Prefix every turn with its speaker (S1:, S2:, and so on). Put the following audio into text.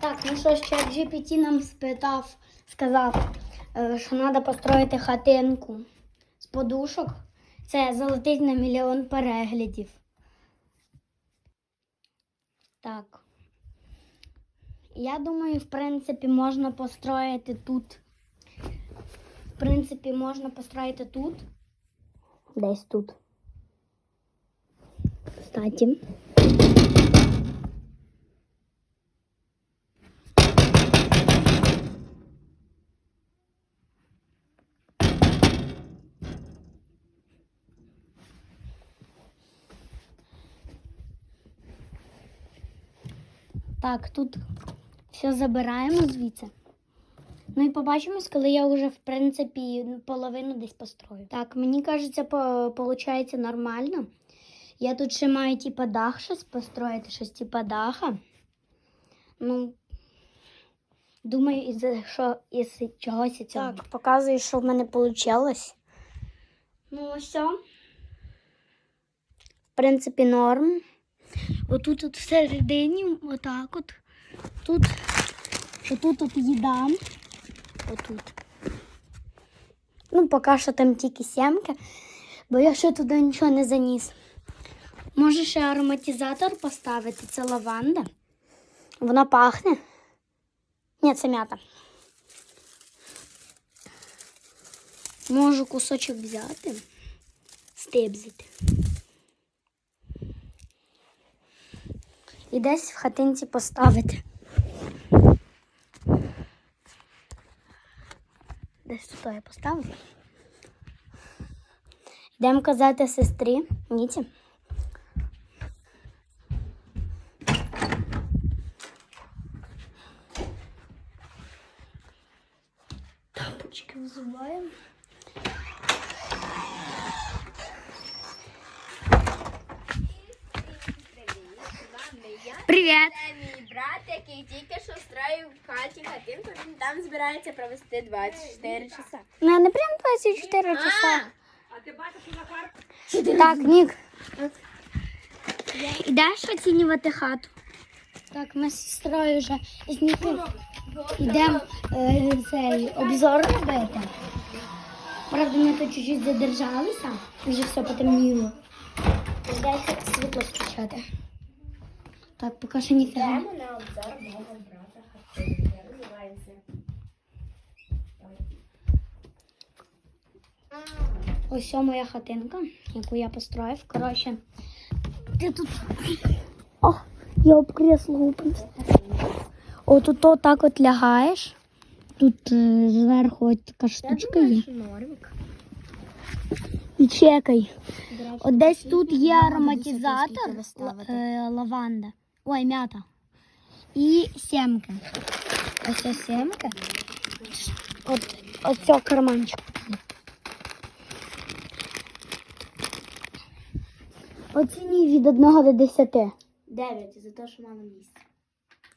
S1: Так, ну що ж, GPT нам спитав, сказав, е, що треба построїти хатинку з подушок. Це залетить на мільйон переглядів. Так. Я думаю, в принципі, можна построїти тут. В принципі, можна построїти тут. Десь тут. Кстати. Так, тут все забираємо звідси. Ну і побачимось, коли я вже, в принципі, половину десь построю. Так, мені кажеться, по, нормально. Я тут ще маю типа дах щось построїти, щось типа даха. Ну, думаю, із що із чогось цього. Так, показую, що в мене вийшло. Ну, все. В принципі, норм. Отут от всередині, отак от. Тут, отут от їда. Отут. Ну, поки що там тільки сімки, бо я ще туди нічого не заніс. Може ще ароматизатор поставити, це лаванда. Вона пахне. Ні, це м'ята. Можу кусочок взяти, стебзити. І десь в хатинці поставити. Десь тут я поставлю. Йдемо казати сестрі Ніці. Тапочки взуваємо. Привіт!
S2: Це мій брат, який тільки що строїв в хаті хатинку, він там збирається провести 24 часа.
S1: Ну, не прям 24 часа.
S2: А ти бачиш,
S1: Так, Нік. Ідеш оцінювати хату? Так, ми з сестрою вже з Нікою йдемо е, цей обзор робити. Правда, ми тут чуть-чуть задержалися, вже все потемніло. Йдеться світло включати. Так, поки що ніфіга.
S2: Йдемо на обзор мого брата хатинки. Розвиваємося.
S1: Ось моя хатинка, яку я построїв. Коротше, ти тут. О, я об кресло упався. О, тут отак от лягаєш. Тут е, зверху ось така штучка є.
S2: нормик.
S1: І чекай. От десь тут є ароматизатор, е, лаванда. Ой, м'ята. І сімка. А ось сімки. От, цього карманчик. Оцінюй від 1 до 10.
S2: 9, за те, що мало місця.